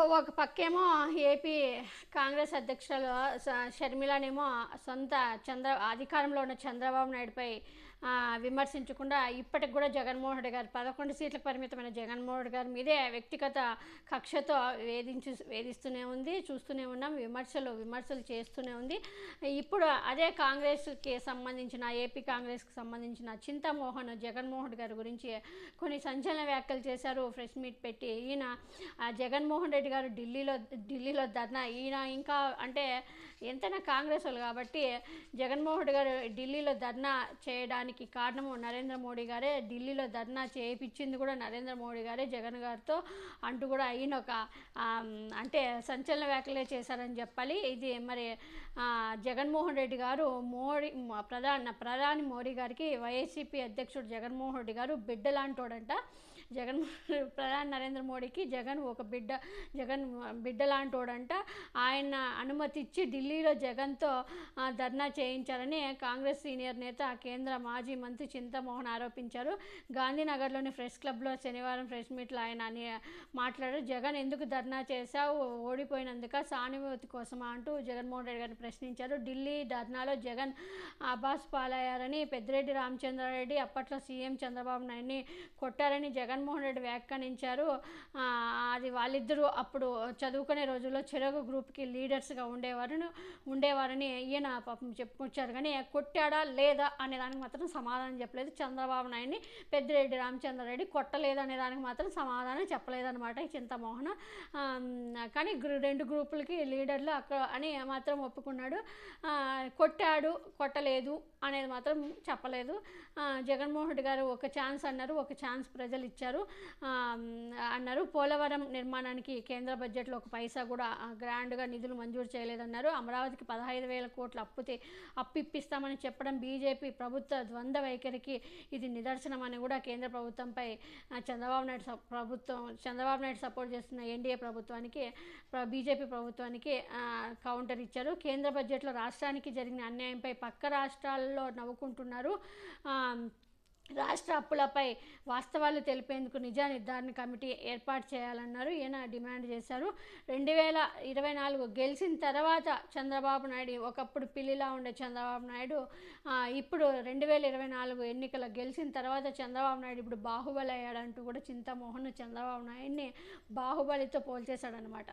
ఒక పక్కేమో ఏపీ కాంగ్రెస్ అధ్యక్షులు షర్మిలనేమో సొంత చంద్ర అధికారంలో ఉన్న చంద్రబాబు నాయుడుపై విమర్శించకుండా ఇప్పటికి కూడా జగన్మోహన్ రెడ్డి గారు పదకొండు సీట్లకు పరిమితమైన జగన్మోహన్ రెడ్డి గారి మీదే వ్యక్తిగత కక్షతో వేధించు వేధిస్తూనే ఉంది చూస్తూనే ఉన్నాం విమర్శలు విమర్శలు చేస్తూనే ఉంది. ఇప్పుడు అదే కాంగ్రెస్కి సంబంధించిన ఏపీ కాంగ్రెస్కి సంబంధించిన చింతమోహన్ జగన్మోహన్ రెడ్డి గారి గురించి కొన్ని సంచలన వ్యాఖ్యలు చేశారు ఫ్రెష్ మీట్ పెట్టి. ఈయన జగన్మోహన్ రెడ్డి గారు ఢిల్లీలో ఢిల్లీలో ధర్నా. ఈయన ఇంకా అంటే ఎంతైనా కాంగ్రెస్ వాళ్ళు కాబట్టి జగన్మోహన్ రెడ్డి గారు ఢిల్లీలో ధర్నా చేయడానికి కారణము నరేంద్ర మోడీ గారే. ఢిల్లీలో ధర్నా చేయించింది కూడా నరేంద్ర మోడీ గారే జగన్ గారితో అంటూ కూడా ఈయన ఒక అంటే సంచలన వ్యాఖ్యలే చేశారని చెప్పాలి. ఇది మరి జగన్మోహన్ రెడ్డి గారు మోడీ ప్రధాన ప్రధాని మోడీ గారికి వైఎస్సీపీ అధ్యక్షుడు జగన్మోహన్ రెడ్డి గారు బిడ్డ లాంటోడంట జగన్ ప్రధాని నరేంద్ర మోడీకి జగన్ ఒక బిడ్డ జగన్ బిడ్డ లాంటోడంట. ఆయన అనుమతి ఇచ్చి ఢిల్లీలో జగన్తో ధర్నా చేయించారని కాంగ్రెస్ సీనియర్ నేత కేంద్ర మాజీ మంత్రి చింతమోహన్ ఆరోపించారు. గాంధీనగర్లోని ప్రెస్ క్లబ్లో శనివారం ప్రెస్ మీట్లో ఆయన అని మాట్లాడారు. జగన్ ఎందుకు ధర్నా చేశావు? ఓడిపోయినందుక సానుభూతి కోసమా? అంటూ జగన్మోహన్ రెడ్డి గారిని ప్రశ్నించారు. ఢిల్లీ ధర్నాలో జగన్ అబాస్ పాలయ్యారని పెద్దిరెడ్డి రామచంద్రారెడ్డి అప్పట్లో సీఎం చంద్రబాబు నాయుడిని కొట్టారని జగన్ జగన్మోహన్ రెడ్డి వ్యాఖ్యానించారు. అది వాళ్ళిద్దరూ అప్పుడు చదువుకునే రోజుల్లో చెరగు గ్రూప్కి లీడర్స్గా ఉండేవారు ఉండేవారని ఈయన పాపం చెప్పుకొచ్చారు. కానీ కొట్టాడా లేదా అనే దానికి మాత్రం సమాధానం చెప్పలేదు. చంద్రబాబు నాయుడిని పెద్దిరెడ్డి రామచంద్రారెడ్డి కొట్టలేదు అనే దానికి మాత్రం సమాధానం చెప్పలేదన్నమాట ఈ చింతమోహన్. కానీ రెండు గ్రూపులకి లీడర్లు అక్కడ అని మాత్రం ఒప్పుకున్నాడు. కొట్టాడు కొట్టలేదు అనేది మాత్రం చెప్పలేదు. జగన్మోహన్ రెడ్డి గారు ఒక ఛాన్స్ అన్నారు ఒక ఛాన్స్ ప్రజలు ఇచ్చారు. ఇచ్చారు. అన్నారు పోలవరం నిర్మాణానికి కేంద్ర బడ్జెట్లో ఒక పైసా కూడా గ్రాండ్గా నిధులు మంజూరు చేయలేదన్నారు. అమరావతికి పదహైదు వేల కోట్ల అప్పుతే అప్పు ఇప్పిస్తామని చెప్పడం బీజేపీ ప్రభుత్వ ద్వంద్వ వైఖరికి ఇది నిదర్శనం అని కూడా కేంద్ర ప్రభుత్వంపై చంద్రబాబు నాయుడు ప్రభుత్వం చంద్రబాబు నాయుడు సపోర్ట్ చేస్తున్న ఎన్డీఏ ప్రభుత్వానికి బీజేపీ ప్రభుత్వానికి కౌంటర్ ఇచ్చారు. కేంద్ర బడ్జెట్లో రాష్ట్రానికి జరిగిన అన్యాయంపై పక్క రాష్ట్రాల్లో నవ్వుకుంటున్నారు. ఆ, రాష్ట్ర అప్పులపై వాస్తవాలు తెలిపేందుకు నిజ నిర్ధారణ కమిటీ ఏర్పాటు చేయాలన్నారు. ఈయన డిమాండ్ చేశారు. రెండు వేల ఇరవై నాలుగు గెలిచిన తర్వాత చంద్రబాబు నాయుడు ఒకప్పుడు పిల్లిలా ఉండే చంద్రబాబు నాయుడు ఇప్పుడు రెండు వేల ఇరవై నాలుగు ఎన్నికల గెలిచిన తర్వాత చంద్రబాబు నాయుడు ఇప్పుడు బాహుబలి అయ్యాడంటూ కూడా చింతమోహన్ చంద్రబాబు నాయుడిని బాహుబలితో పోల్చేశాడనమాట